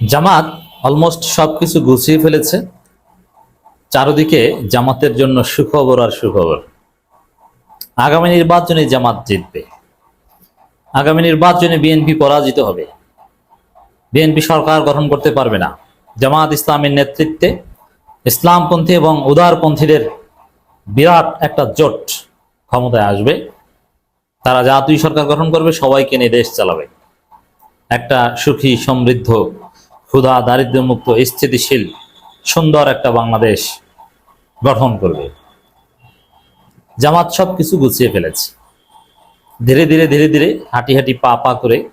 জামাত almost সব কিছু গুছিয়ে ফেলেছে। চারদিকে জামাতের জন্য সুখবর আর সুখবর। আগামী নির্বাচনে জামাত জিতবে। আগামী নির্বাচনে বিএনপি পরাজিত হবে। বিএনপি সরকার গঠন করতে পারবে না। জামাত ইসলামের নেতৃত্বে ইসলামপন্থী এবং উদারপন্থীদের বিরাট একটা জোট ক্ষমতায় আসবে। তারা জাতীয় সরকার গঠন করবে, সবাইকে নিয়ে দেশ চালাবে। একটা সুখী, সমৃদ্ধ ক্ষুধা দারিদ্র্যমুক্ত, স্থিতিশীল, সুন্দর একটা বাংলাদেশ গঠন করবে। জামাত সব কিছু গুছিয়ে ফেলেছে। ধীরে ধীরে ধীরে ধীরে হাঁটি হাঁটি পা পা করে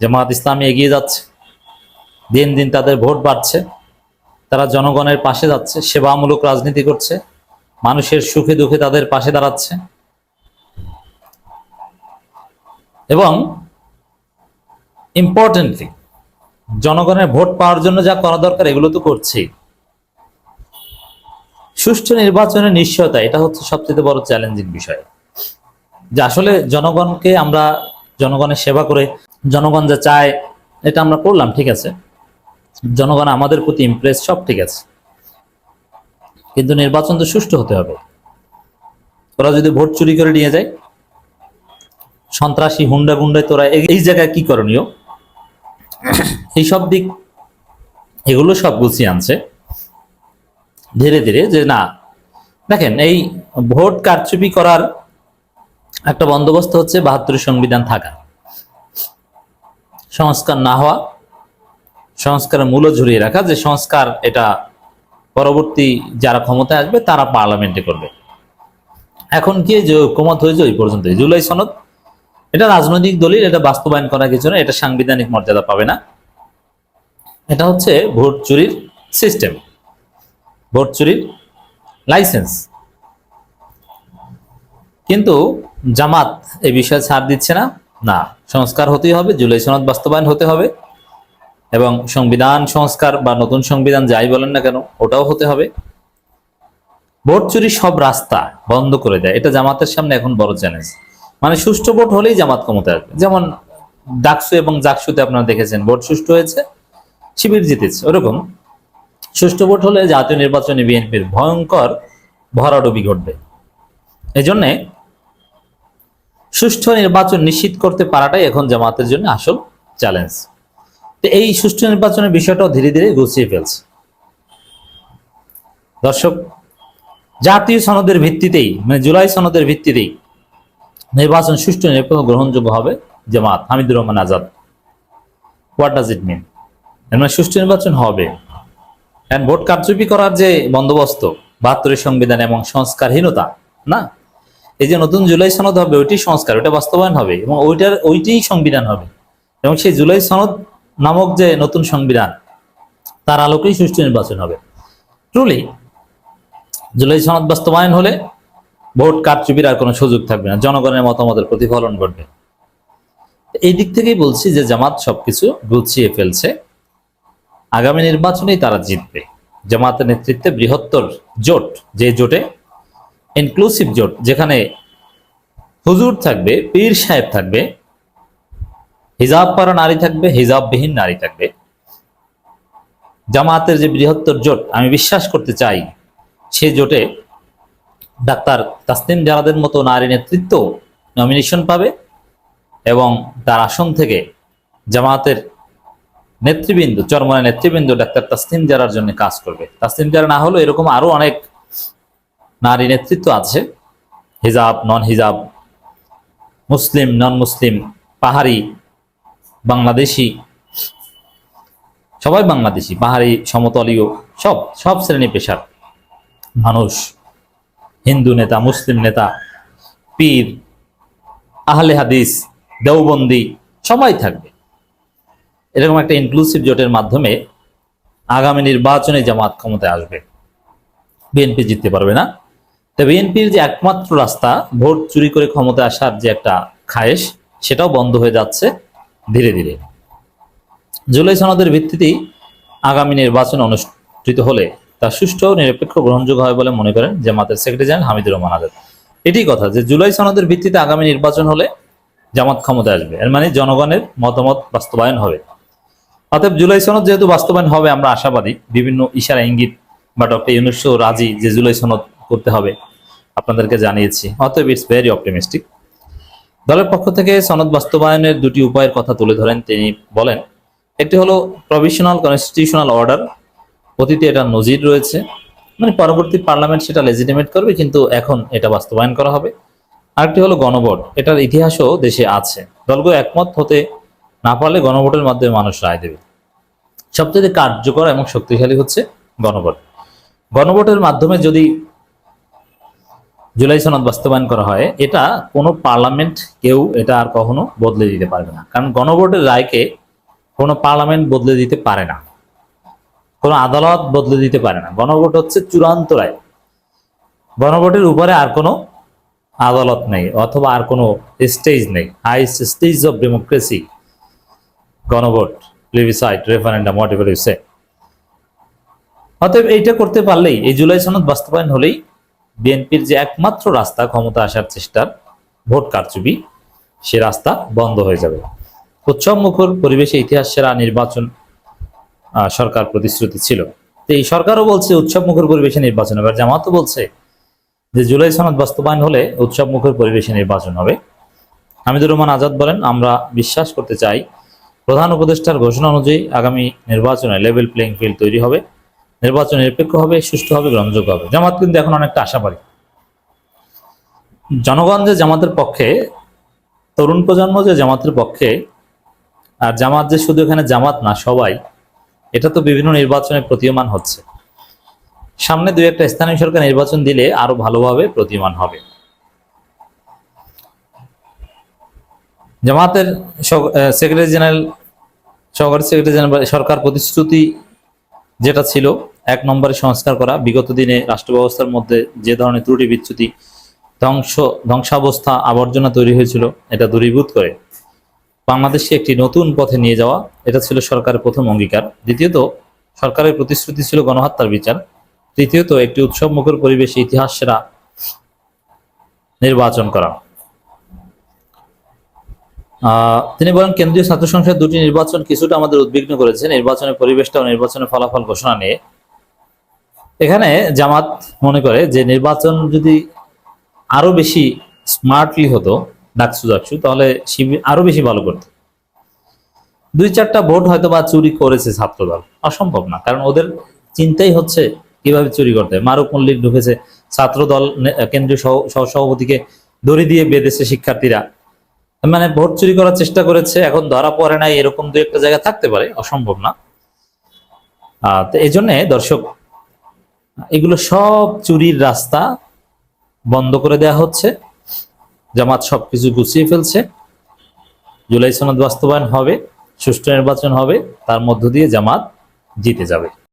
জামাত ইসলামী এগিয়ে যাচ্ছে। দিন দিন তাদের ভোট বাড়ছে। তারা জনগণের পাশে যাচ্ছে, সেবামূলক রাজনীতি করছে। মানুষের সুখে দুঃখে তাদের পাশে দাঁড়াচ্ছে। এবং ইম্পর্টেন্টলি জনগণের ভোট পাওয়ার জন্য যা করা দরকার, এগুলো তো করছেই সুষ্ঠু নির্বাচনের নিশ্চয়তা, এটা হচ্ছে সবচেয়ে বড় চ্যালেঞ্জিং বিষয়। যে আসলে জনগণকে আমরা জনগণের সেবা করে, জনগণ যা চায়, এটা আমরা করলাম, ঠিক আছে। জনগণ আমাদের প্রতি ইমপ্রেস সব ঠিক আছে। কিন্তু নির্বাচন তো সুষ্ঠু হতে হবে। ওরা যদি ভোট চুরি করে নিয়ে যায়, সন্ত্রাসী হুন্ডা গুন্ডায় তোরা এই জায়গায় কি করণীয়? এই সব দিক, এগুলো সব গুছিয়ে আনছে। ধীরে ধীরে যে না, দেখেন এই ভোট কারচুপি করার একটা বন্দোবস্ত হচ্ছে বাহাত্তর সংবিধান থাকা। সংস্কার না হওয়া, সংস্কারের মূল্য ঝুলিয়ে রাখা, যে সংস্কার এটা পরবর্তী যারা ক্ষমতায় আসবে, তারা পার্লামেন্টে করবে। এখন কি যে ঐক্যমত হয়েছে ওই পর্যন্ত জুলাই সনদ এটা রাজনৈতিক দলিল, এটা বাস্তবায়ন করার কিছু না, এটা সাংবিধানিক মর্যাদা পাবে না। এটা হচ্ছে ভোট চুরির সিস্টেম ভোট চুরির লাইসেন্স কিন্তু জামাত এই বিষয়ে ছাড় দিচ্ছে না? না, সংস্কার হতেই হবে, জুলাই সনদ বাস্তবায়ন হতে হবে, এবং সংবিধান সংস্কার বা নতুন সংবিধান যাই বলেন না কেন, ওটাও হতে হবে। ভোট চুরি সব রাস্তা বন্ধ করে দেয়, এটা জামাতের সামনে এখন বড় চ্যালেঞ্জ মানে সুষ্ঠু ভোট হলেই জামাত ক্ষমতায় আসবে। যেমন ডাকসু এবং জাকসুতে আপনারা দেখেছেন, ভোট সুষ্ঠু হয়েছে, শিবির জিতেছে, ওরকম। সুষ্ঠু ভোট হলে জাতীয় নির্বাচনে বিএনপির ভয়ঙ্কর ভরাডুবি ঘটবে। এই জন্যে সুষ্ঠু নির্বাচন নিশ্চিত করতে পারাটাই এখন জামাতের জন্য আসল চ্যালেঞ্জ তো এই সুষ্ঠু নির্বাচনের বিষয়টাও ধীরে ধীরে গুছিয়ে ফেলছে। দর্শক, জাতীয় সনদের ভিত্তিতেই মানে জুলাই সনদের ভিত্তিতেই নির্বাচন সুষ্ঠু নিরপেক্ষ গ্রহণযোগ্য হবে Jamaat Hamidur Rahman Azad. What does it mean মানে সুষ্ঠু নির্বাচন হবে। And ভোট কারচুপি করার যে বন্দোবস্ত, বাহাত্তরের সংবিধান এবং সংস্কারহীনতা, না? এই যে নতুন জুলাই সনদ হবে, ওইটি সংস্কার, ওইটা বাস্তবায়ন হবে এবং ওইটার, ওইটাই সংবিধান হবে। এবং সেই জুলাই সনদ নামক যে নতুন সংবিধান, তার আলোকেই সুষ্ঠু নির্বাচন হবে। ট্রুলি জুলাই সনদ বাস্তবায়ন হলে ভোট কারচুপির আর কোনো সুযোগ থাকবে না। জনগণের মতামতের প্রতিফলন ঘটবে। এই দিক থেকেই বলছি যে জামাত সবকিছু গুছিয়ে ফেলছে। আগামী নির্বাচনেই তারা জিতবে। জামাতের নেতৃত্বে বৃহত্তর জোট, যে জোটে ইনক্লুসিভ জোট, যেখানে হুজুর থাকবে, পীর সাহেব থাকবে, হিজাব পরা নারী থাকবে, হিজাববিহীন নারী থাকবে। জামাতের যে বৃহত্তর জোট, আমি বিশ্বাস করতে চাই সে জোটে ডাক্তার তাসনিম জারাদের মতো নারী নেতৃত্ব নমিনেশন পাবে এবং তার আসন থেকে জামাতের নেতৃবৃন্দ চরমনের নেতৃবৃন্দ ডাক্তার তাসনিম জারার জন্য কাজ করবে। তাসনিম জারা না হলেও এরকম আরও অনেক নারী নেতৃত্ব আছে। হিজাব নন হিজাব মুসলিম নন মুসলিম পাহাড়ি, বাংলাদেশি, সবাই বাংলাদেশি, পাহাড়ি, সমতলীয়, সব সব শ্রেণি পেশার মানুষ। হিন্দু নেতা, মুসলিম নেতা, পীর, আহলে হাদিস, দেওবন্দি, সবাই থাকবে। এরকম একটা ইনক্লুসিভ জোটের মাধ্যমে আগামী নির্বাচনে জামাত ক্ষমতায় আসবে। বিএনপি জিততে পারবে না। তো বিএনপির যে একমাত্র রাস্তা, ভোট চুরি করে ক্ষমতায় আসার যে একটা খায়েশ, সেটাও বন্ধ হয়ে যাচ্ছে ধীরে ধীরে। জুলাই সনদের ভিত্তিতেই আগামী নির্বাচন অনুষ্ঠিত হলে তা সুষ্ঠু ও নিরপেক্ষ গ্রহণযোগ্য হয় বলে মনে করেন জামাতের সেক্রেটারি জেনারেল হামিদুর রহমান আজাদ। এটি কথা যে জুলাই সনদের ভিত্তিতে আগামী নির্বাচন হলে জামাত ক্ষমতায় আসবে। এর মানে জনগণের মতামত বাস্তবায়ন হবে। অতএব জুলাই সনদ যেহেতু বাস্তবায়ন হবে, আমরা আশাবাদী। বিভিন্ন ইশারা, ইঙ্গিত বা ডক্টর ইউনুসও রাজি যে জুলাই সনদ করতে হবে, আপনাদেরকে জানিয়েছি। অতএব ইটস ভেরি অপটিমিস্টিক দলের পক্ষ থেকে সনদ বাস্তবায়নের দুটি উপায়ের কথা তুলে ধরেন তিনি বলেন, একটি হলো প্রভিশনাল কনস্টিটিউশনাল অর্ডার অতীতে এটা নজির রয়েছে। মানে পরবর্তী পার্লামেন্ট সেটা লেজিটিমেট করবে, কিন্তু এখন এটা বাস্তবায়ন করা হবে। আরেকটি হলো গণভোট। এটার ইতিহাসও দেশে আছে। দলগুলো একমত হতে না পারলে গণভোটের মাধ্যমে মানুষ রায় দেবে। সবচেয়ে কার্যকর এবং শক্তিশালী হচ্ছে গণভোট। গণভোটের মাধ্যমে যদি জুলাই সনদ বাস্তবায়ন করা হয়, এটা কোনো পার্লামেন্ট কেউ এটা আর কখনো বদলে দিতে পারবে না। কারণ গণভোটের রায়কে কোনো পার্লামেন্ট বদলে দিতে পারে না। কোনো আদালত বদলে দিতে পারে না। গণভোট হচ্ছে চূড়ান্ত রায়। গণভোটের উপরে আর কোনো আদালত নেই, অথবা আর কোনো স্টেজ নেই। হাইস্ট স্টেজ অফ ডেমোক্রেসি গণভোট plebiscite referendum whatever you say অতএব এইটা করতে পারলেই, এই জুলাই সনদ বাস্তবায়ন হলেই বিএনপির যে একমাত্র রাস্তা ক্ষমতা আসার চেষ্টার ভোট কারচুপি, সে রাস্তা বন্ধ হয়ে যাবে। উৎসব মুখর পরিবেশে ইতিহাস সেরা নির্বাচন সরকার প্রতিশ্রুতি ছিল। তো এই সরকারও বলছে, উৎসব মুখর পরিবেশে নির্বাচন হবে। আর জামাতও বলছে যে, জুলাই সনদ বাস্তবায়ন হলে উৎসব মুখর পরিবেশে নির্বাচন হবে। হামিদুর রহমান আজাদ বলেন, আমরা বিশ্বাস করতে চাই, প্রধান উপদেষ্টার ঘোষণা অনুযায়ী আগামী নির্বাচনে লেভেল প্লেইং ফিল্ড তৈরি হবে। নির্বাচন নিরপেক্ষ হবে, সুষ্ঠু হবে, গ্রহণযোগ্য হবে। জামাত কিন্তু এখন অনেকটা আশাবাদী। জনগণ যে জামাতের পক্ষে, তরুণ প্রজন্ম যে জামাতের পক্ষে, আর জামাত যে শুধু এখানে জামাত না, সবাই এটা তো বিভিন্ন নির্বাচনে প্রতীয়মান হচ্ছে। সামনে দুই একটা স্থানীয় সরকার নির্বাচন দিলে আরও ভালোভাবে প্রতীয়মান হবে। জামাতের সেক্রেটারি জেনারেল সহকারী সেক্রেটারি জেনারেল সরকার প্রতিশ্রুতি যেটা ছিল, এক নম্বরে সংস্কার করা, বিগত দিনে রাষ্ট্র ব্যবস্থার মধ্যে যে ধরনের ত্রুটি বিচ্যুতি, ধ্বংস, ধ্বংসাবস্থা, আবর্জনা তৈরি হয়েছিল, এটা দূরীভূত করে। বাংলাদেশকে একটি নতুন পথে নিয়ে যাওয়া, এটা ছিল সরকারের প্রথম অঙ্গীকার। দ্বিতীয়ত, সরকারের প্রতিশ্রুতি ছিল গণহত্যার বিচার। তৃতীয়ত, একটি উৎসব মুখর পরিবেশে ইতিহাস সেরা নির্বাচন করা। তিনি বলেন, কেন্দ্রীয় ছাত্র সংসদ দুটি নির্বাচন কিছুটা আমাদের উদ্বিগ্ন করেছে। নির্বাচনের পরিবেশটা ও নির্বাচনের ফলাফল ঘোষণা নিয়ে। এখানে জামাত মনে করে যে, নির্বাচন যদি আরও বেশি স্মার্টলি হতো ডাকসু ডাকসু তাহলে শিবির আরও বেশি ভালো করতো। দুই চারটা ভোট হয়তো বা চুরি করেছে ছাত্রদল। অসম্ভব না, কারণ ওদের চিন্তাই হচ্ছে কীভাবে চুরি করতে। মারুক মল্লিক ঢুকেছে, ছাত্রদল কেন্দ্রীয় সহ সভাপতিকে দড়ি দিয়ে বেঁধেছে শিক্ষার্থীরা। মানে ভোট চুরি করার চেষ্টা করেছে, এখন ধরা পড়ে নাই, এরকম দু একটা জায়গা থাকতে পারে, অসম্ভব না। তো এই জন্যে দর্শক, এগুলো সব চুরির রাস্তা বন্ধ করে দেয়া হচ্ছে। জামাত সবকিছু গুছিয়ে ফেলছে। জুলাই সনদ বাস্তবায়ন হবে, সুষ্ঠু নির্বাচন হবে, তার মধ্য দিয়ে জামাত জিতে যাবে।